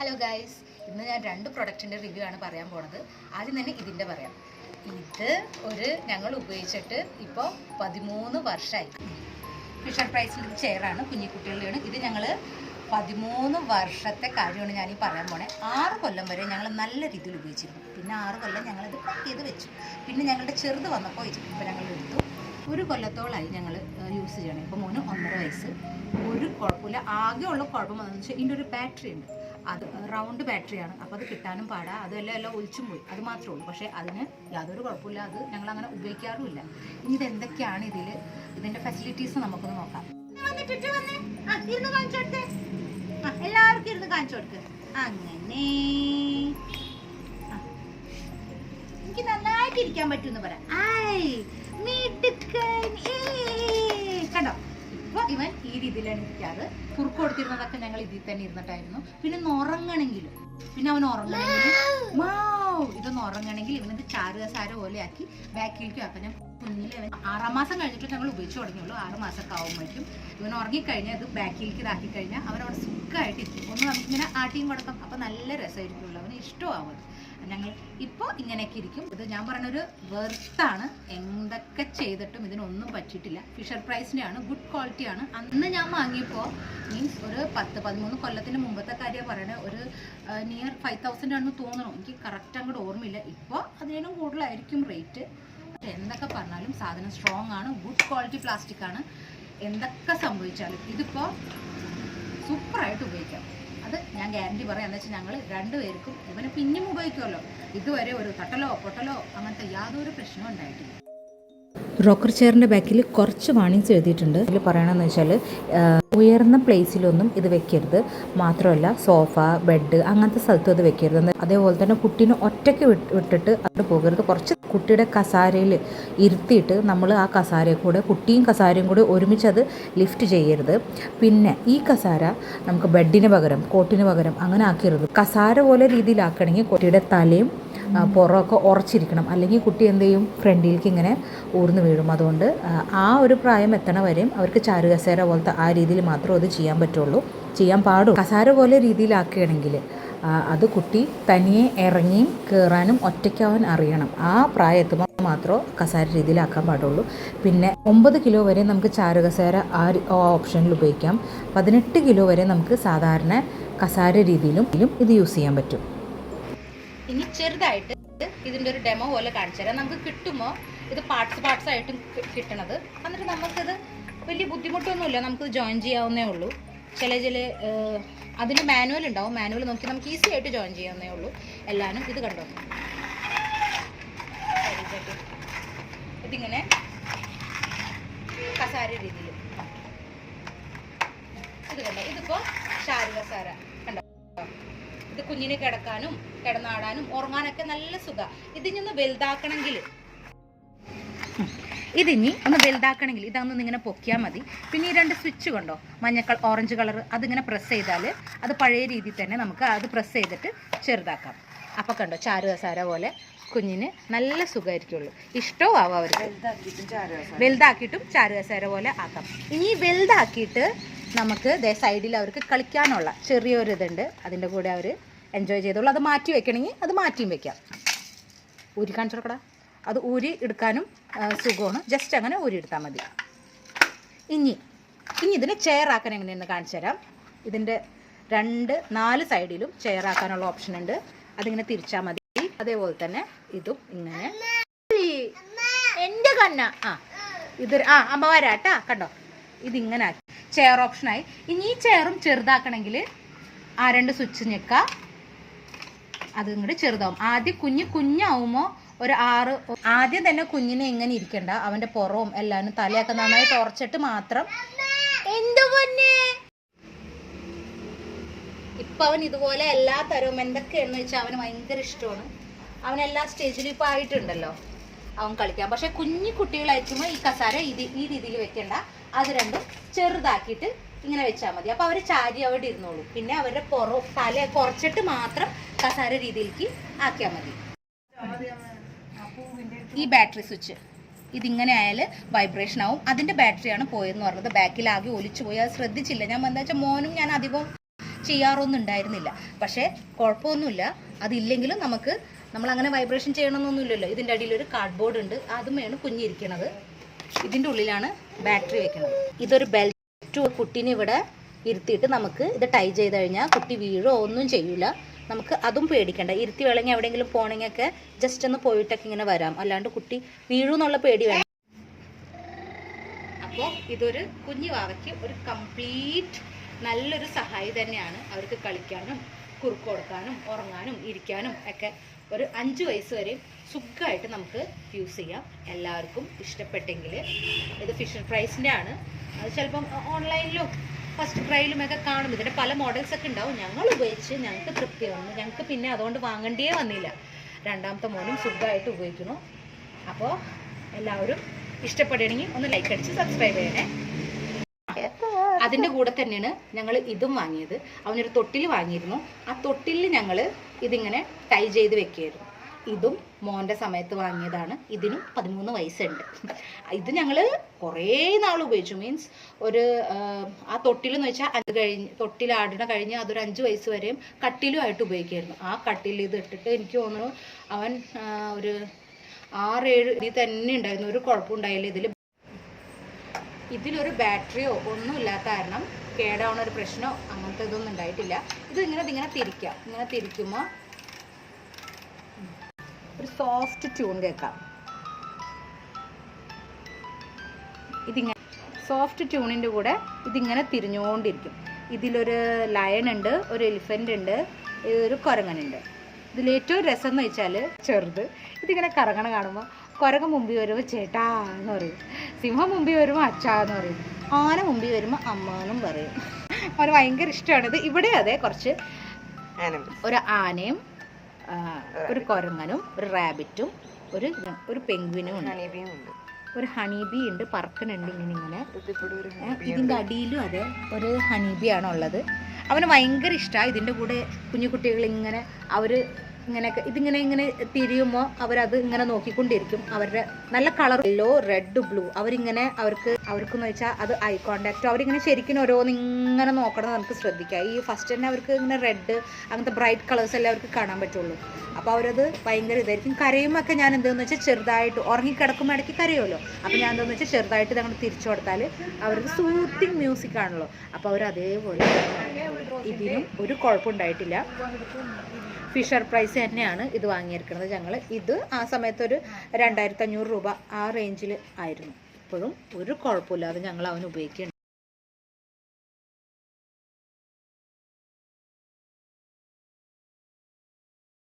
Hello guys ഇന്ന് ഞാൻ രണ്ട് പ്രൊഡക്റ്റിന്റെ റിവ്യൂ ആണ് പറയാൻ പോണത്. ആദ്യം തന്നെ ഇതിന്റെ പറയാം. ഇത് ഒരു ഞങ്ങൾ ഉപയോഗിച്ചിട്ട് ഇപ്പോൾ പതിമൂന്ന് വർഷമായി ഫിഷർ പ്രൈസിൽ ചെയറാണ് കുഞ്ഞിക്കുട്ടികളുടെയാണ് ഇത് ഞങ്ങൾ പതിമൂന്ന് വർഷത്തെ കാര്യമാണ് ഞാൻ പറയാൻ പോണേ. ആറ് കൊല്ലം വരെ ഞങ്ങൾ നല്ല രീതിയിൽ ഉപയോഗിച്ചിരുന്നു. പിന്നെ ആറ് കൊല്ലം ഞങ്ങളിത് പാക്ക് ചെയ്ത് വെച്ചു. പിന്നെ ഞങ്ങളുടെ ചെറുത് വന്നപ്പോൾ ഇപ്പോൾ ഞങ്ങൾ എടുത്തു. ഒരു കൊല്ലത്തോളമായി ഞങ്ങൾ യൂസ് ചെയ്യണം. ഇപ്പോൾ മോന് ഒന്നര വയസ്സ്. ഒരു കുഴപ്പമില്ല. ആകെയുള്ള കുഴപ്പം വന്നതെന്ന് വെച്ചാൽ ഇതിന്റെ ഒരു ബാറ്ററി ഉണ്ട്. അത് റൗണ്ട് ബാറ്ററിയാണ്. അപ്പോൾ അത് കിട്ടാനും പാടാ. അതെല്ലാം എല്ലാം ഒലിച്ചും പോയി. അത് മാത്രമേ ഉള്ളൂ. പക്ഷേ അതിന് യാതൊരു കുഴപ്പമില്ല. അത് ഞങ്ങൾ അങ്ങനെ ഉപയോഗിക്കാറുമില്ല. ഇനി ഇത് എന്തൊക്കെയാണ് ഇതിൽ ഇതിന്റെ ഫെസിലിറ്റീസ് നമുക്കൊന്ന് നോക്കാം. എല്ലാവർക്കും ഇരുന്ന് കാണിച്ചു കൊടുക്ക്. അങ്ങനെ. എനിക്ക് നന്നായിട്ട് ഇരിക്കാൻ പറ്റുമെന്ന് പറയാം. ഐ മിടുക്കൻ ഇവൻ ഈ രീതിയിലാണ് ഇരിക്കാറ്. കുറുക്ക് കൊടുത്തിരുന്നതൊക്കെ ഞങ്ങൾ ഇതിൽ തന്നെ ഇരുന്നിട്ടായിരുന്നു. പിന്നെ ഒന്ന് ഉറങ്ങണമെങ്കിലും പിന്നെ അവൻ ഉറങ്ങണമെങ്കിൽ മാവ് ഇതൊന്ന് ഉറങ്ങണമെങ്കിൽ ഇവനത് ചാരുക സാര പോലെ ആക്കി ബാക്കിലേക്കും ആക്കാം ഞാൻ കുഞ്ഞിലെ അവൻ മാസം കഴിഞ്ഞിട്ട് ഞങ്ങൾ ഉപയോഗിച്ച് തുടങ്ങിയുള്ളൂ. ആറ് മാസമൊക്കെ ആകുമ്പോഴേക്കും ഇവൻ ഉറങ്ങിക്കഴിഞ്ഞാൽ ഇത് ബാക്കിലേക്ക് ഇതാക്കി കഴിഞ്ഞാൽ അവൻ അവിടെ സുഖമായിട്ട് ഇരിക്കും. ഒന്ന് നമുക്ക് നമുക്കിങ്ങനെ ആട്ടിയും കൊടുക്കാം അപ്പം നല്ല രസമായിരിക്കുമല്ലോ. അവന് ഇഷ്ടമാവും ഞങ്ങൾ ഇപ്പോൾ ഇങ്ങനെയൊക്കെ ഇരിക്കും. ഇത് ഞാൻ പറഞ്ഞൊരു വെർത്താണ്. എന്തൊക്കെ ചെയ്തിട്ടും ഇതിനൊന്നും പറ്റിയിട്ടില്ല. ഫിഷർ പ്രൈസിന്റെയാണ് ഗുഡ് ക്വാളിറ്റിയാണ് അന്ന് ഞാൻ വാങ്ങിയപ്പോൾ മീൻസ് ഒരു പത്ത് പതിമൂന്ന് കൊല്ലത്തിന് മുമ്പത്തെ കാര്യം പറയണേ. ഒരു നിയർ ഫൈവ് തൗസൻഡ് ആണെന്ന് തോന്നണം. എനിക്ക് കറക്റ്റ് അങ്ങോട്ട് ഓർമ്മയില്ല. ഇപ്പോൾ അതിനും കൂടുതലായിരിക്കും റേറ്റ് പക്ഷെ എന്തൊക്കെ പറഞ്ഞാലും സാധനം സ്ട്രോങ് ആണ് ഗുഡ് ക്വാളിറ്റി പ്ലാസ്റ്റിക് ആണ്. എന്തൊക്കെ സംഭവിച്ചാലും ഇതിപ്പോൾ സൂപ്പറായിട്ട് ഉപയോഗിക്കാം. അത് ഞാൻ ഗ്യാരണ്ടി പറയാം. എന്ന് വെച്ചാൽ ഞങ്ങൾ രണ്ടുപേർക്കും ഇവന് പിന്നെയും ഉപയോഗിക്കുമല്ലോ. ഇതുവരെ ഒരു തട്ടലോ പൊട്ടലോ അങ്ങനത്തെ യാതൊരു പ്രശ്നവും ഉണ്ടായിട്ടില്ല. റോക്കർ ചെയറിന്റെ ബാക്കിൽ കുറച്ച് വാണിങ്സ് എഴുതിയിട്ടുണ്ട്. ഇതിൽ പറയണമെന്ന് വെച്ചാൽ ഉയർന്ന പ്ലേസിലൊന്നും ഇത് വെക്കരുത്. മാത്രമല്ല സോഫ ബെഡ് അങ്ങനത്തെ സ്ഥലത്തും അത് വെക്കരുത്. അതേപോലെ തന്നെ കുട്ടീനെ ഒറ്റയ്ക്ക് വിട്ട് വിട്ടിട്ട് അവിടെ പോകരുത്. കുറച്ച് കുട്ടിയുടെ കസാരയിൽ ഇരുത്തിയിട്ട് നമ്മൾ ആ കസാരയിൽ കൂടെ കുട്ടിയും കസാരയും കൂടെ ഒരുമിച്ച് അത് ലിഫ്റ്റ് ചെയ്യരുത്. പിന്നെ ഈ കസാര നമുക്ക് ബെഡിന് പകരം കോട്ടിന് പകരം അങ്ങനെ ആക്കരുത്. കസാര പോലെ രീതിയിലാക്കണമെങ്കിൽ കുട്ടിയുടെ തലയും പുറമൊക്കെ ഉറച്ചിരിക്കണം. അല്ലെങ്കിൽ കുട്ടി എന്ത് ചെയ്യും? ഫ്രണ്ടിലേക്ക് ഇങ്ങനെ ഊർന്ന് വീഴും. അതുകൊണ്ട് ആ, ഒരു പ്രായം എത്തണ വരെയും അവർക്ക് ചാരുകസേര പോലത്തെ ആ രീതിയിൽ മാത്രമേ അത് ചെയ്യാൻ പറ്റുള്ളൂ. ചെയ്യാൻ പാടും. കസാര പോലെ രീതിയിലാക്കുകയാണെങ്കിൽ അത് കുട്ടി തനിയെ ഇറങ്ങിയും കയറാനും ഒറ്റയ്ക്കാവാൻ അറിയണം. ആ പ്രായം എത്തുമ്പോൾ മാത്രമേ കസാര രീതിയിലാക്കാൻ പാടുള്ളൂ. പിന്നെ ഒമ്പത് കിലോ വരെ നമുക്ക് ചാരുകസേര ആ ഓപ്ഷനിൽ ഉപയോഗിക്കാം. പതിനെട്ട് കിലോ വരെ നമുക്ക് സാധാരണ കസാര രീതിയിലും ഇത് യൂസ് ചെയ്യാൻ പറ്റും. ഇനി ചെറുതായിട്ട് ഇതിന്റെ ഒരു ഡെമോ പോലെ കാണിച്ചു തരാം. നമുക്ക് കിട്ടുമ്പോൾ ഇത് പാർട്സ് പാർട്സ് ആയിട്ടും കിട്ടണത്. എന്നിട്ട് നമുക്കിത് വലിയ ബുദ്ധിമുട്ടൊന്നുമില്ല. നമുക്ക് ജോയിൻ ചെയ്യാവുന്നേ ഉള്ളൂ. ചില ചില അതിന് മാനുവൽ ഉണ്ടാവും. മാനുവൽ നോക്കി നമുക്ക് ഈസി ആയിട്ട് ജോയിൻ ചെയ്യാവുന്നേ ഉള്ളൂ. എല്ലാവരും ഇത് കണ്ടോ? ഇതിങ്ങനെ കസാര രീതിയിൽ. ഇത് കണ്ടോ? ഇതിപ്പോ ഷാരു കസാര. ഇത് കുഞ്ഞിനെ കിടക്കാനും കിടന്നാടാനും ഉറങ്ങാനൊക്കെ നല്ല സുഖ. ഇതിനൊന്ന് വലുതാക്കണമെങ്കിൽ. ഇതിനി ഒന്ന് വലുതാക്കണമെങ്കിൽ ഇതൊന്ന് ഇങ്ങനെ പൊക്കിയാൽ മതി. പിന്നെ ഈ രണ്ട് സ്വിച്ച് കൊണ്ടോ മഞ്ഞ കളർ ഓറഞ്ച് കളർ അതിങ്ങനെ പ്രസ് ചെയ്താൽ അത് പഴയ രീതിയിൽ തന്നെ നമുക്ക് അത് പ്രസ് ചെയ്തിട്ട് ചെറുതാക്കാം. അപ്പോൾ കണ്ടോ ചാരു കസാര പോലെ കുഞ്ഞിന് നല്ല സുഖമായിരിക്കുള്ളൂ ഇഷ്ടവും ആവും അവർക്ക്. വലുതാക്കിയിട്ടും ചാരു കസേര പോലെ ആക്കാം. ഇനി വലുതാക്കിയിട്ട് നമുക്ക് ദേ സൈഡിൽ അവർക്ക് കളിക്കാനുള്ള ചെറിയൊരു ഇതുണ്ട്. അതിന്റെ കൂടെ അവർ എൻജോയ് ചെയ്തോളൂ അത് മാറ്റി വെക്കണമെങ്കിൽ അത് മാറ്റിയും വെക്കാം. ഊരി കാണിച്ചു കൊടുക്കടാ അത് ഊരി എടുക്കാനും സുഖമാണ്. ജസ്റ്റ് അങ്ങനെ ഊരി എടുത്താൽ മതി. ഇനി ഇനി ഇതിന് ചെയറാക്കാൻ എങ്ങനെയെന്ന് കാണിച്ചു തരാം. ഇതിന്റെ രണ്ട് നാല് സൈഡിലും ചെയറാക്കാനുള്ള ഓപ്ഷൻ ഉണ്ട്. അതിങ്ങനെ തിരിച്ചാൽ മതി. അതേപോലെ തന്നെ ഇതും ഇങ്ങനെ. എന്റെ കണ്ണ. ആ ഇത് ആ അമ്മ വരാട്ടാ. കണ്ടോ? ഇതിങ്ങനെ ആക്കി. ചെയർ ഓപ്ഷനായി ഇനി ഈ ചെയറും ചെറുതാക്കണമെങ്കിൽ ആ രണ്ട് സ്വിച്ച് ഞെക്കുക അത് ഇങ്ങോട്ട് ചെറുതാവും. ആദ്യം കുഞ്ഞ് കുഞ്ഞാവുമ്പോൾ ഒരു ആറ് ആദ്യം തന്നെ കുഞ്ഞിനെ ഇങ്ങനെ ഇരിക്കണ്ട. അവന്റെ പുറവും എല്ലാവരും തലയൊക്കെ നന്നായി തുറച്ചിട്ട് മാത്രം. എന്തു ഇപ്പം ഇപ്പൊ അവൻ ഇതുപോലെ എല്ലാ തരവും എന്തൊക്കെയാണെന്ന് വെച്ചാൽ അവന് ഭയങ്കര ഇഷ്ടമാണ്. അവൻ എല്ലാ സ്റ്റേജിലും ഇപ്പൊ ആയിട്ടുണ്ടല്ലോ. അവൻ കളിക്കാം പക്ഷെ കുഞ്ഞു കുട്ടികളായിരിക്കുമ്പോൾ ഈ കസാര ഇത് ഈ രീതിയിൽ വെക്കണ്ട. അത് രണ്ടും ചെറുതാക്കിയിട്ട് ഇങ്ങനെ വെച്ചാൽ മതി. അപ്പോൾ അവർ ചാരി അവിടെ ഇരുന്നോളൂ. പിന്നെ അവരുടെ പുറ തല കുറച്ചിട്ട് മാത്രം കസാര രീതിയിലേക്ക് ആക്കിയാൽ മതി. ഈ ബാറ്ററി സ്വിച്ച് ഇതിങ്ങനെ ആയാൽ വൈബ്രേഷൻ ആവും. അതിന്റെ ബാറ്ററിയാണ് പോയെന്ന് പറഞ്ഞത്. ബാക്കിലാകെ ഒലിച്ചു പോയി. അത് ശ്രദ്ധിച്ചില്ല. ഞാൻ എന്താ വെച്ചാൽ മോനും ഞാൻ അധികം ചെയ്യാറൊന്നും ഉണ്ടായിരുന്നില്ല. പക്ഷേ കുഴപ്പമൊന്നുമില്ല. അതില്ലെങ്കിലും നമുക്ക് നമ്മൾ അങ്ങനെ വൈബ്രേഷൻ ചെയ്യണമെന്നൊന്നുമില്ലല്ലോ ഇതിന്റെ അടിയിൽ ഒരു കാർഡ്ബോർഡ് ഉണ്ട്. അതുമാണ് കുഞ്ഞിരിക്കണത്. ഇതിന്റെ ഉള്ളിലാണ് ബാറ്ററി വെക്കുന്നത്. ഇതൊരു ബെൽറ്റ് കുട്ടീനെ ഇവിടെ ഇരുത്തിയിട്ട് നമുക്ക് ഇത് ടൈ ചെയ്ത് കഴിഞ്ഞാൽ കുട്ടി വീഴോ ഒന്നും ചെയ്യൂല. നമുക്ക് അതും പേടിക്കണ്ട. ഇരുത്തി വേണമെങ്കിൽ എവിടെയെങ്കിലും പോകണമെങ്കിലൊക്കെ ജസ്റ്റ് ഒന്ന് പോയിട്ടൊക്കെ ഇങ്ങനെ വരാം. അല്ലാണ്ട് കുട്ടി വീഴൂ എന്നുള്ള പേടി വേണം അപ്പോൾ ഇതൊരു കുഞ്ഞു വാവയ്ക്ക് ഒരു കംപ്ലീറ്റ് നല്ലൊരു സഹായി തന്നെയാണ് അവർക്ക് കളിക്കാനും കുറുക്ക് കൊടുക്കാനും ഉറങ്ങാനും ഇരിക്കാനും ഒക്കെ ഒരു അഞ്ച് വയസ്സ് വരെ സുഖമായിട്ട് നമുക്ക് യൂസ് ചെയ്യാം. എല്ലാവർക്കും ഇഷ്ടപ്പെട്ടെങ്കിൽ ഇത് ഫിഷർ പ്രൈസിന്റെ ആണ്. അത് ചിലപ്പം ഓൺലൈനിലും ഫസ്റ്റ് ക്രൈയിലും ഒക്കെ കാണും. ഇതിന്റെ പല മോഡൽസ് ഒക്കെ ഉണ്ടാവും. ഞങ്ങൾ ഉപയോഗിച്ച് ഞങ്ങൾക്ക് തൃപ്തി വന്നു ഞങ്ങൾക്ക് പിന്നെ അതുകൊണ്ട് വാങ്ങേണ്ടിയേ വന്നില്ല. രണ്ടാമത്തെ മോനും സുഖമായിട്ട് ഉപയോഗിക്കുന്നു. അപ്പോൾ എല്ലാവരും ഇഷ്ടപ്പെടുകയാണെങ്കിൽ ഒന്ന് ലൈക്ക് അടിച്ച് സബ്സ്ക്രൈബ് ചെയ്യണേ. അതിന്റെ കൂടെ തന്നെയാണ് ഞങ്ങൾ ഇതും വാങ്ങിയത്. അവനൊരു തൊട്ടിൽ വാങ്ങിയിരുന്നു. ആ തൊട്ടിലിൽ ഞങ്ങൾ ഇതിങ്ങനെ ടൈ ചെയ്ത് വെക്കുകയായിരുന്നു. ഇതും മോന്റെ സമയത്ത് വാങ്ങിയതാണ്. ഇതിനും പതിമൂന്ന് വയസ്സുണ്ട്. ഇത് ഞങ്ങൾ കുറേ നാൾ ഉപയോഗിച്ചു. മീൻസ് ഒരു ആ, തൊട്ടിലെന്ന് വെച്ചാൽ അത് കഴിഞ്ഞ് തൊട്ടിലാടണ കഴിഞ്ഞ് അതൊരു അഞ്ച് വയസ്സ് വരെയും കട്ടിലുമായിട്ട് ഉപയോഗിക്കായിരുന്നു ആ കട്ടിൽ ഇത് ഇട്ടിട്ട് എനിക്ക് തോന്നുന്നു അവൻ ഒരു ആറേഴ് ഇതിൽ തന്നെ ഉണ്ടായിരുന്നു. ഒരു കുഴപ്പമുണ്ടായില്ല ഇതിൽ ഇതിലൊരു ബാറ്ററിയോ ഒന്നും ഇല്ലാത്ത കാരണം കേടാവുന്ന ഒരു പ്രശ്നമോ അങ്ങനത്തെ ഇതൊന്നും ഉണ്ടായിട്ടില്ല. ഇത് ഇങ്ങനെ ഇങ്ങനെ തിരിക്കാം. ഇങ്ങനെ തിരിക്കുമ്പോൾ ഒരു സോഫ്റ്റ് ട്യൂൺ കേൾക്കാം. ഇതിങ്ങനെ സോഫ്റ്റ് ട്യൂണിന്റെ കൂടെ ഇതിങ്ങനെ തിരിഞ്ഞുകൊണ്ടിരിക്കും ഇതിലൊരു ലയൺ ഉണ്ട് ഒരു എലിഫന്റ് ഉണ്ട് ഒരു കുരങ്ങനുണ്ട്. ഇതിലേറ്റവും രസം എന്ന് വെച്ചാൽ ചെറുത്. ഇതിങ്ങനെ കറങ്ങണ കാണുമ്പോൾ കുരങ്ങ മുമ്പിൽ വരുമ്പോൾ ചേട്ടാ എന്ന് പറയും. സിംഹം മുമ്പിൽ വരുമ്പോൾ അച്ഛാ എന്ന് പറയും. ആന മുമ്പിൽ വരുമ്പോൾ അമ്മ എന്നും പറയും. അവന് ഭയങ്കര ഇഷ്ടമാണ്. ഇത് ഇവിടെ അതെ കുറച്ച് ഒരു ആനയും ഒരു കുരങ്ങനും ഒരു റാബിറ്റും ഒരു ഒരു പെങ്കുവിനും ഉണ്ട്. ഒരു ഹണീബി ഉണ്ട് പറക്കനുണ്ട് ഇങ്ങനെ ഇങ്ങനെ ഇതിന്റെ ഇതിന്റെ അടിയിലും അതെ ഒരു ഹണീബി ആണുള്ളത് അവന് ഭയങ്കര ഇഷ്ടമാണ് ഇതിന്റെ കൂടെ കുഞ്ഞു കുട്ടികൾ ഇങ്ങനെ അവർ ഇങ്ങനെയൊക്കെ ഇതിങ്ങനെ ഇങ്ങനെ തിരിയുമ്പോൾ അവരത് ഇങ്ങനെ നോക്കിക്കൊണ്ടിരിക്കും. അവരുടെ നല്ല കളർ യെല്ലോ റെഡ് ബ്ലൂ അവരിങ്ങനെ അവർക്ക് അവർക്ക് എന്ന് വെച്ചാൽ അത് ഐ കോണ്ടാക്ട് അവരിങ്ങനെ ശരിക്കും ഓരോന്ന് ഇങ്ങനെ നോക്കണം നമുക്ക് ശ്രദ്ധിക്കാം. ഈ ഫസ്റ്റ് തന്നെ അവർക്ക് ഇങ്ങനെ റെഡ് അങ്ങനത്തെ ബ്രൈറ്റ് കളേഴ്സ് എല്ലാം അവർക്ക് കാണാൻ പറ്റുള്ളൂ. അപ്പോൾ അവരത് ഭയങ്കര ഇതായിരിക്കും. കരയുമൊക്കെ ഞാൻ എന്താണെന്ന് വെച്ചാൽ ചെറുതായിട്ട് ഉറങ്ങിക്കിടക്കുമ്പോൾ ഇടയ്ക്ക് കരയുമല്ലോ. അപ്പോൾ ഞാൻ എന്താണെന്ന് വെച്ചാൽ ചെറുതായിട്ട് ഞങ്ങൾ തിരിച്ചു കൊടുത്താൽ അവർക്ക് സൂത്തിങ് മ്യൂസിക് ആണല്ലോ. അപ്പോൾ അവർ അതേപോലെ ഇതിനും ഒരു കുഴപ്പമുണ്ടായിട്ടില്ല. ഫിഷർ പ്രൈസ് തന്നെയാണ് ഇത് വാങ്ങിയിരിക്കുന്നത്. ഞങ്ങൾ ഇത് ആ സമയത്ത് ഒരു രണ്ടായിരത്തി അഞ്ഞൂറ് രൂപ ആ റേഞ്ചിൽ ആയിരുന്നു. ഇപ്പോഴും ഒരു കുഴപ്പമില്ലാതെ ഞങ്ങൾ അവൻ ഉപയോഗിക്കുന്നുണ്ട്